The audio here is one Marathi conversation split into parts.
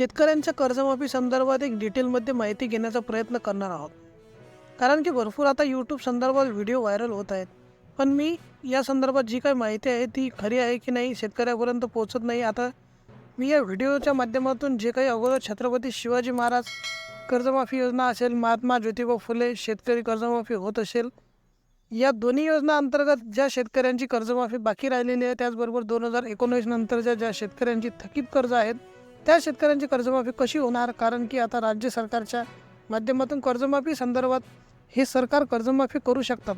शेतकऱ्यांच्या कर्जमाफी संदर्भात एक डिटेलमध्ये माहिती घेण्याचा प्रयत्न करणार आहोत. कारण की भरपूर आता यूट्यूब संदर्भात व्हिडिओ व्हायरल होत आहेत. पण मी या संदर्भात जी काही माहिती आहे ती खरी आहे की नाही शेतकऱ्यापर्यंत पोहोचत नाही. आता मी या व्हिडिओच्या माध्यमातून जे काही अगोदर छत्रपती शिवाजी महाराज कर्जमाफी योजना असेल महात्मा ज्योतिबा फुले शेतकरी कर्जमाफी होत असेल या दोन्ही योजना अंतर्गत ज्या शेतकऱ्यांची कर्जमाफी बाकी राहिलेली आहे त्याचबरोबर दोन हजार एकोणीस नंतरच्या ज्या शेतकऱ्यांची थकीत कर्ज आहेत त्या शेतकऱ्यांची कर्जमाफी कशी होणार? कारण की आता राज्य सरकारच्या माध्यमातून कर्जमाफी संदर्भात हे सरकार कर्जमाफी करू शकतात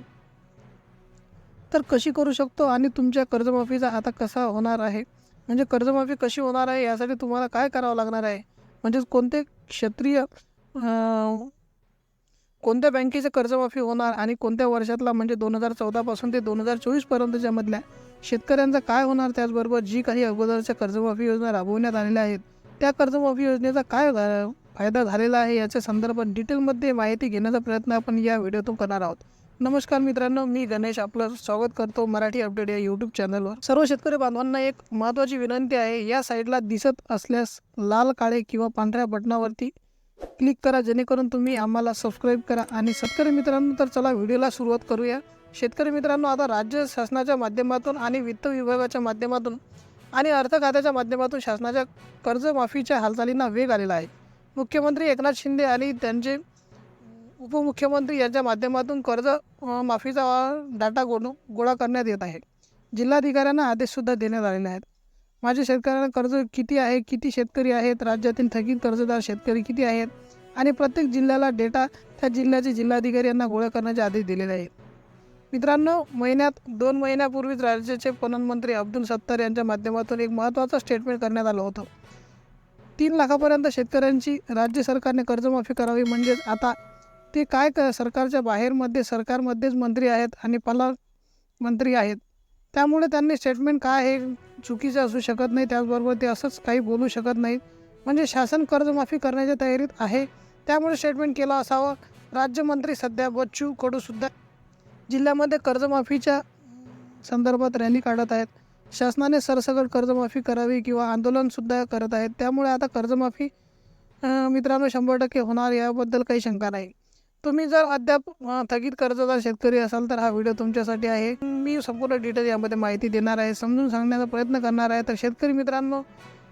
तर कशी करू शकतो आणि तुमच्या कर्जमाफीचा आता कसा होणार आहे? म्हणजे कर्जमाफी कशी होणार आहे यासाठी तुम्हाला काय करावं लागणार आहे? म्हणजेच कोणते क्षेत्रीय कोणत्या बँकेचं कर्जमाफी होणार आणि कोणत्या वर्षातला म्हणजे दोन हजार चौदापासून ते दोन हजार चोवीसपर्यंतच्या मधल्या काय होणार? त्याचबरोबर जी काही अगोदरच्या कर्जमाफी योजना राबवण्यात आलेल्या आहेत त्या कर्जमाफी योजनेचा काय फायदा झालेला आहे याच्या संदर्भात डिटेलमध्ये माहिती घेण्याचा प्रयत्न आपण या व्हिडिओतून करणार आहोत. नमस्कार मित्रांनो मी गणेश आपलं स्वागत करतो मराठी अपडेट या यूट्यूब चॅनलवर सर्व शेतकरी बांधवांना एक महत्त्वाची विनंती आहे या साईडला दिसत असल्यास लाल काळे किंवा पांढऱ्या बटनावरती क्लिक करा जेणेकरून तुम्ही आम्हाला सबस्क्राईब करा. आणि शेतकरी मित्रांनो तर चला व्हिडिओला सुरुवात करूया. शेतकरी मित्रांनो आता राज्य शासनाच्या माध्यमातून आणि वित्त विभागाच्या माध्यमातून आणि अर्थ खात्याच्या माध्यमातून शासनाच्या कर्जमाफीच्या हालचालींना वेग आलेला आहे. मुख्यमंत्री एकनाथ शिंदे आणि त्यांचे उपमुख्यमंत्री यांच्या माध्यमातून कर्ज माफीचा डाटा गोड गोळा करण्यात येत आहे. जिल्हाधिकाऱ्यांना आदेशसुद्धा देण्यात आलेले आहेत. माझ्या शेतकऱ्यांना कर्ज किती आहे किती शेतकरी आहेत राज्यातील थकीत कर्जदार शेतकरी किती आहेत आणि प्रत्येक जिल्ह्याला डेटा त्या जिल्ह्याचे जिल्हाधिकारी यांना गोळा करण्याचे आदेश दिलेले आहेत. मित्रांनो महिन्यात दोन महिन्यापूर्वीच राज्याचे पणनमंत्री अब्दुल सत्तार यांच्या माध्यमातून एक महत्त्वाचं स्टेटमेंट करण्यात आलं होतं. तीन लाखापर्यंत शेतकऱ्यांची राज्य सरकारने कर्जमाफी करावी म्हणजेच आता ते काय क सरकारच्या बाहेरमध्ये सरकारमध्येच मंत्री आहेत आणि पालक मंत्री आहेत. त्यामुळे त्यांनी स्टेटमेंट काय हे चुकीचं असू शकत नाही त्याचबरोबर ते असंच काही बोलू शकत नाहीत. म्हणजे शासन कर्जमाफी करण्याच्या तयारीत आहे त्यामुळे स्टेटमेंट केलं असावं. राज्यमंत्री सध्या बच्चू कडूसुद्धा जिल्ह्यामध्ये कर्जमाफीच्या संदर्भात रॅली काढत आहेत. शासनाने सरसकट कर्जमाफी करावी किंवा आंदोलनसुद्धा करत आहेत. त्यामुळे आता कर्जमाफी मित्रांनो शंभर टक्के होणार याबद्दल काही शंका नाही. तुम्ही जर अद्याप थकीत कर्जदार शेतकरी असाल तर हा व्हिडिओ तुमच्यासाठी आहे. मी संपूर्ण डिटेल यामध्ये माहिती देणार आहे समजून सांगण्याचा प्रयत्न करणार आहे. तर शेतकरी मित्रांनो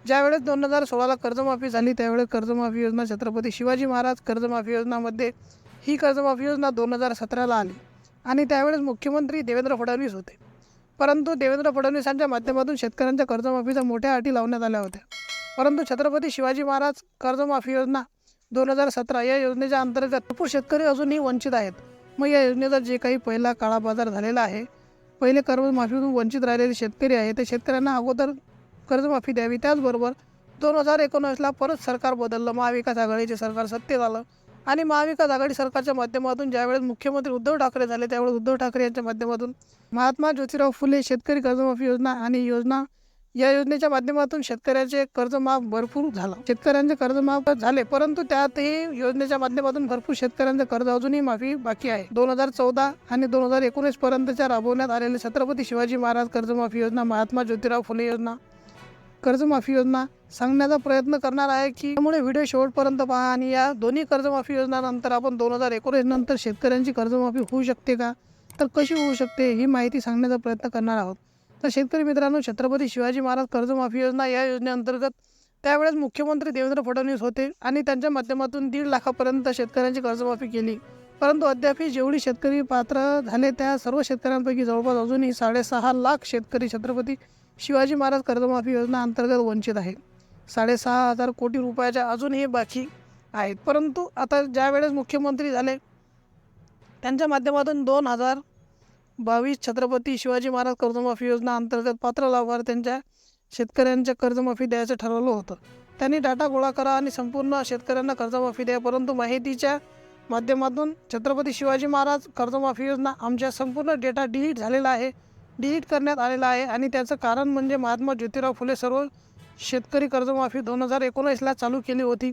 ज्यावेळेस दोन हजार सोळाला कर्जमाफी झाली त्यावेळेस कर्जमाफी योजना छत्रपती शिवाजी महाराज कर्जमाफी योजनामध्ये ही कर्जमाफी योजना दोन हजार सतराला आली. आणि त्यावेळेस मुख्यमंत्री देवेंद्र फडणवीस होते. परंतु देवेंद्र फडणवीसांच्या माध्यमातून शेतकऱ्यांच्या कर्जमाफीच्या मोठ्या अटी लावण्यात आल्या होत्या. परंतु छत्रपती शिवाजी महाराज कर्जमाफी योजना दोन हजार सतरा या योजनेच्या अंतर्गत भरपूर शेतकरी अजूनही वंचित आहेत. मग या योजनेचा जे काही पहिला काळा बाजार झालेला आहे पहिले कर्जमाफीतून वंचित राहिलेले शेतकरी आहे ते शेतकऱ्यांना अगोदर कर्जमाफी द्यावी. त्याचबरोबर दोन हजार एकोणीसला परत सरकार बदललं महाविकास आघाडीचे सरकार सत्तेत आलं आणि महाविकास आघाडी सरकारच्या माध्यमातून ज्यावेळेस मुख्यमंत्री उद्धव ठाकरे झाले त्यावेळेस उद्धव ठाकरे यांच्या माध्यमातून महात्मा ज्योतिराव फुले शेतकरी कर्जमाफी योजना आणि योजना या योजनेच्या माध्यमातून शेतकऱ्याचे कर्जमाफ भरपूर झालं. शेतकऱ्यांचे कर्जमाफ झाले परंतु त्यातही योजनेच्या माध्यमातून भरपूर शेतकऱ्यांचं कर्ज अजूनही माफी बाकी आहे. दोन हजार चौदा आणि दोन हजार एकोणीस पर्यंतच्या राबवण्यात आलेले छत्रपती शिवाजी महाराज कर्जमाफी योजना महात्मा ज्योतिराव फुले योजना कर्जमाफी योजना सांगण्याचा प्रयत्न करणार आहे की त्यामुळे व्हिडिओ शेवटपर्यंत पहा आणि या दोन्ही कर्जमाफी योजनानंतर आपण दोन हजार एकोणीस नंतर शेतकऱ्यांची कर्जमाफी होऊ शकते का? तर कशी होऊ शकते ही माहिती सांगण्याचा प्रयत्न करणार आहोत. तर शेतकरी मित्रांनो छत्रपती शिवाजी महाराज कर्जमाफी योजना या योजनेअंतर्गत त्यावेळेस मुख्यमंत्री देवेंद्र फडणवीस होते आणि त्यांच्या माध्यमातून दीड लाखापर्यंत शेतकऱ्यांची कर्जमाफी केली. परंतु अद्यापही जेवढी शेतकरी पात्र झाले त्या सर्व शेतकऱ्यांपैकी जवळपास अजूनही साडेसहा लाख शेतकरी छत्रपती शिवाजी महाराज कर्जमाफी योजना अंतर्गत वंचित आहेत साडेसहा हजार कोटी रुपयाच्या अजूनही बाकी आहेत. परंतु आता ज्यावेळेस मुख्यमंत्री झाले त्यांच्या माध्यमातून दोन हजार बावीस छत्रपती शिवाजी महाराज कर्जमाफी योजना अंतर्गत पात्र लाभार्थ्यांच्या शेतकऱ्यांच्या कर्जमाफी द्यायचं ठरवलं होतं. त्यांनी डाटा गोळा करा आणि संपूर्ण शेतकऱ्यांना कर्जमाफी द्या परंतु माहितीच्या माध्यमातून छत्रपती शिवाजी महाराज कर्जमाफी योजना आमच्या संपूर्ण डेटा डिलीट झालेला आहे. डिलीट करण्यात आलेला आहे आणि त्याचं कारण म्हणजे महात्मा ज्योतिराव फुले सर्व शेतकरी कर्जमाफी दोन हजार एकोणीसला चालू केली होती.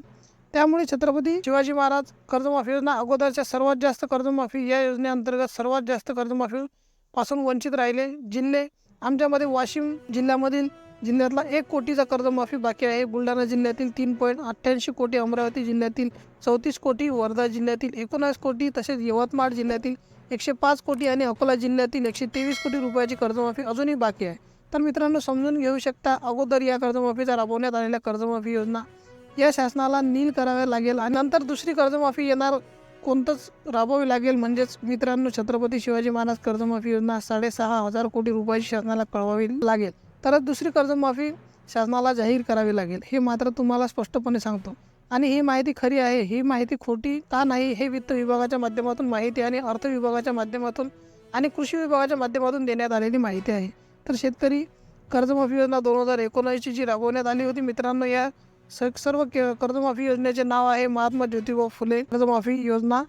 त्यामुळे छत्रपती शिवाजी महाराज कर्जमाफी योजना अगोदरच्या सर्वात जास्त कर्जमाफी या योजनेअंतर्गत सर्वात जास्त कर्जमाफीपासून वंचित राहिले. जिल्हे आमच्यामध्ये वाशिम जिल्ह्यामधील जिल्ह्यातला एक कोटीचा कर्जमाफी बाकी आहे. बुलढाणा जिल्ह्यातील तीन पॉईंट अठ्ठ्याऐंशी कोटी अमरावती जिल्ह्यातील चौतीस कोटी वर्धा जिल्ह्यातील एकोणास कोटी तसेच यवतमाळ जिल्ह्यातील एकशे पाच कोटी आणि अकोला जिल्ह्यातील एकशे तेवीस कोटी रुपयाची कर्जमाफी अजूनही बाकी आहे. तर मित्रांनो समजून घेऊ शकता अगोदर या कर्जमाफीचा राबवण्यात आलेल्या कर्जमाफी योजना या शासनाला नील कराव्या लागेल आणि नंतर दुसरी कर्जमाफी येणार कोणतंच राबवावी लागेल म्हणजेच मित्रांनो छत्रपती शिवाजी महाराज कर्जमाफी योजना साडेसहा हजार कोटी रुपयाची शासनाला कळवावी लागेल. तरच दुसरी कर्जमाफी शासनाला जाहीर करावी लागेल हे मात्र तुम्हाला स्पष्टपणे सांगतो. आणि ही माहिती खरी आहे ही माहिती खोटी का नाही हे वित्त विभागाच्या माध्यमातून माहिती आणि अर्थ विभागाच्या माध्यमातून आणि कृषी विभागाच्या माध्यमातून देण्यात आलेली माहिती आहे. तर शेतकरी कर्जमाफी योजना दोन हजार एकोणऐंशी जी राबवण्यात आली होती मित्रांनो या स सर्व कर्जमाफी योजनेचे नाव आहे महात्मा ज्योतिबा फुले कर्जमाफी योजना.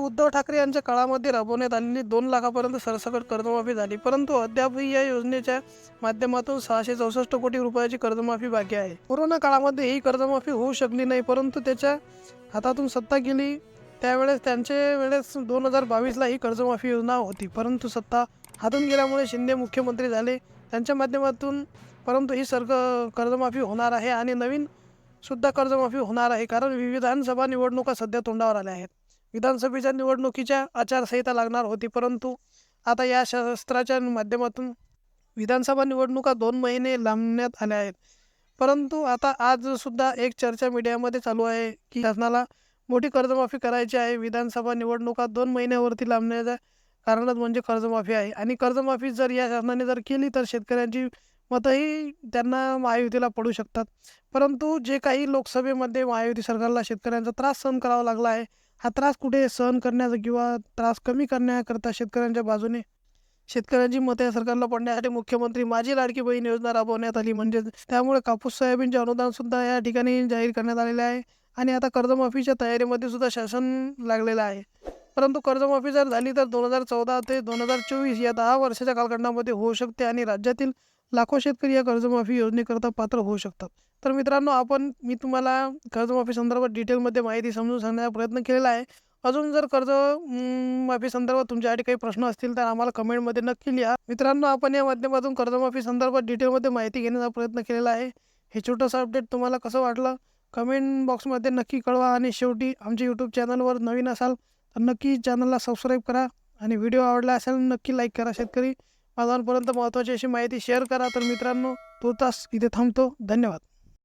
उद्धव ठाकरे यांच्या काळामध्ये राबवण्यात आलेली दोन लाखापर्यंत सरसकट कर्जमाफी झाली. परंतु अद्यापही या योजनेच्या माध्यमातून सहाशे चौसष्ट कोटी रुपयाची कर्जमाफी बाकी आहे. कोरोना काळामध्ये ही कर्जमाफी होऊ शकली नाही परंतु त्याच्या हातातून सत्ता गेली त्यावेळेस त्यांचे वेळेस दोन हजार बावीसला ही कर्जमाफी योजना होती. परंतु सत्ता हातून गेल्यामुळे शिंदे मुख्यमंत्री झाले. त्यांच्या माध्यमातून परंतु ही सर्ग कर्जमाफी होणार आहे आणि नवीन सुद्धा कर्जमाफी होणार आहे कारण विविधानसभा निवडणुका सध्या तोंडावर आल्या आहेत. विधानसभेच्या निवडणुकीच्या आचारसंहिता लागणार होती परंतु आता या शस्त्राच्या माध्यमातून विधानसभा निवडणुका दोन महिने लांबण्यात आल्या आहेत. परंतु आता आज सुद्धा एक चर्चा मीडियामध्ये चालू आहे की शासनाला मोठी कर्जमाफी करायची आहे. विधानसभा निवडणुका दोन महिन्यावरती लांबण्याचं कारणच म्हणजे कर्जमाफी आहे. आणि कर्जमाफी जर या शासनाने जर केली तर शेतकऱ्यांची मतंही त्यांना महायुतीला पडू शकतात. परंतु जे काही लोकसभेमध्ये महायुती सरकारला शेतकऱ्यांचा त्रास सहन करावा लागला आहे हा त्रास कुठे सहन करण्याचा किंवा त्रास कमी करण्याकरता शेतकऱ्यांच्या बाजूने? शेतकऱ्यांची मते या सरकारला पडण्यासाठी मुख्यमंत्री माझी लाडकी बहीण योजना राबवण्यात आली. म्हणजे त्यामुळे कापूस सोयाबीनचे अनुदानसुद्धा या ठिकाणी जाहीर करण्यात आलेले आहे. आणि आता कर्जमाफीच्या तयारीमध्ये सुद्धा शासन लागलेलं आहे. परंतु कर्जमाफी जर झाली तर दोन हजार चौदा ते दोन हजार चोवीस या दहा वर्षाच्या कालखंडामध्ये होऊ शकते आणि राज्यातील लाखो शेतकरी या कर्जमाफी योजनेकरता पात्र होऊ शकतात. तर मित्रांनो आपण मी तुम्हाला कर्जमाफी संदर्भात डिटेलमध्ये माहिती समजून सांगण्याचा प्रयत्न केलेला आहे. अजून जर कर्ज माफी संदर्भात तुमच्यासाठी काही प्रश्न असतील तर आम्हाला कमेंटमध्ये नक्की लिहा. मित्रांनो आपण या माध्यमातून कर्जमाफी संदर्भात डिटेलमध्ये माहिती घेण्याचा प्रयत्न केलेला आहे. हे छोटंसं अपडेट तुम्हाला कसं वाटलं? कमेंट बॉक्समध्ये नक्की कळवा आणि शेवटी आमच्या यूट्यूब चॅनलवर नवीन असाल तर नक्की चॅनलला सबस्क्राईब करा. आणि व्हिडिओ आवडला असेल नक्की लाईक करा शेतकरी. बांधवांपर्यंत महत्त्वाची अशी माहिती शेअर करा. तर मित्रांनो तो तास इथे थांबतो. धन्यवाद.